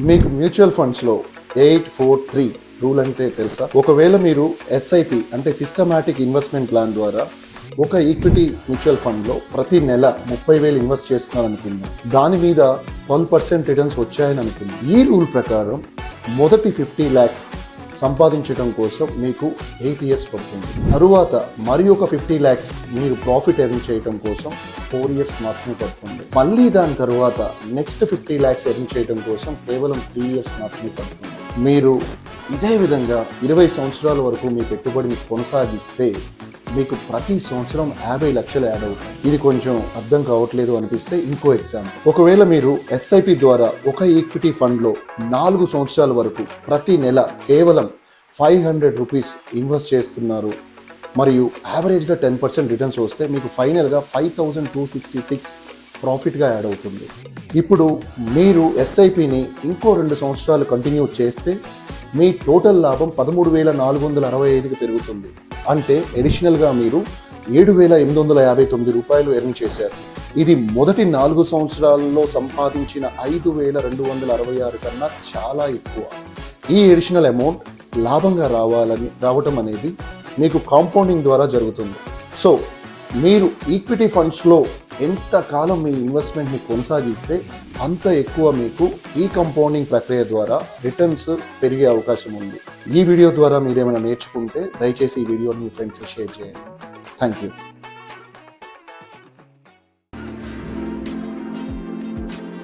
మీకు మ్యూచువల్ ఫండ్స్లో eight four three rule అంటే తెలుసా? ఒకవేళ మీరు ఎస్ఐపి అంటే సిస్టమాటిక్ ఇన్వెస్ట్మెంట్ ప్లాన్ ద్వారా ఒక ఈక్విటీ మ్యూచువల్ ఫండ్లో ప్రతి నెల ముప్పై వేలు ఇన్వెస్ట్ చేస్తున్నారనుకుందాం. దాని మీద ట్వెల్వ్ పర్సెంట్ రిటర్న్స్ వచ్చాయని అనుకుందాం. ఈ రూల్ ప్రకారం మొదటి ఫిఫ్టీ ల్యాక్స్ సంపాదించడం కోసం మీకు ఎయిట్ ఇయర్స్ పడుతుంది. తరువాత మరి ఒక ఫిఫ్టీ ల్యాక్స్ మీరు ప్రాఫిట్ ఎర్న్ చేయడం కోసం ఫోర్ ఇయర్స్ మాత్రమే పడుతుంది. మళ్ళీ దాని తర్వాత నెక్స్ట్ ఫిఫ్టీ ల్యాక్స్ ఎర్న్ చేయడం కోసం కేవలం త్రీ ఇయర్స్ మాత్రమే పడుతుంది. మీరు ఇదే విధంగా ఇరవై సంవత్సరాల వరకు మీ పెట్టుబడిని కొనసాగిస్తే మీకు ప్రతి సంవత్సరం యాభై లక్షలు యాడ్ అవుతాయి ఇది కొంచెం అర్థం కావట్లేదు అనిపిస్తే ఇంకో ఎగ్జాంపుల్ ఒకవేళ మీరు ఎస్ఐపి ద్వారా ఒక ఈక్విటీ ఫండ్లో నాలుగు సంవత్సరాల వరకు ప్రతి నెల కేవలం ఫైవ్ హండ్రెడ్ రూపీస్ ఇన్వెస్ట్ చేస్తున్నారు మరియు యావరేజ్గా టెన్ పర్సెంట్ రిటర్న్స్ వస్తే మీకు ఫైనల్గా five thousand two sixty six ప్రాఫిట్గా add అవుతుంది. ఇప్పుడు మీరు ఎస్ఐపిని ఇంకో రెండు సంవత్సరాలు కంటిన్యూ చేస్తే మీ టోటల్ లాభం పదమూడు వేల నాలుగు వందల అరవై ఐదుకి పెరుగుతుంది. అంటే అడిషనల్గా మీరు ఏడు వేల ఎనిమిది వందల యాభై తొమ్మిది రూపాయలు ఎర్న్ చేశారు. ఇది మొదటి నాలుగు సంవత్సరాల్లో సంపాదించిన ఐదు వేల రెండు వందల అరవై ఆరు కన్నా చాలా ఎక్కువ. ఈ ఎడిషనల్ అమౌంట్ లాభంగా రావాలని రావటం అనేది మీకు కాంపౌండింగ్ ద్వారా జరుగుతుంది. సో మీరు ఈక్విటీ ఫండ్స్లో ఎంత కాలం మీ ఇన్వెస్ట్మెంట్ని కొనసాగిస్తే అంత ఎక్కువ మీకు ఈ కంపౌండింగ్ ప్రక్రియ ద్వారా రిటర్న్స్ పెరిగే అవకాశం ఉంది. ఈ వీడియో ద్వారా మీరేమైనా నేర్చుకుంటే దయచేసి ఈ వీడియోని మీ ఫ్రెండ్స్ షేర్ చేయండి. Thank you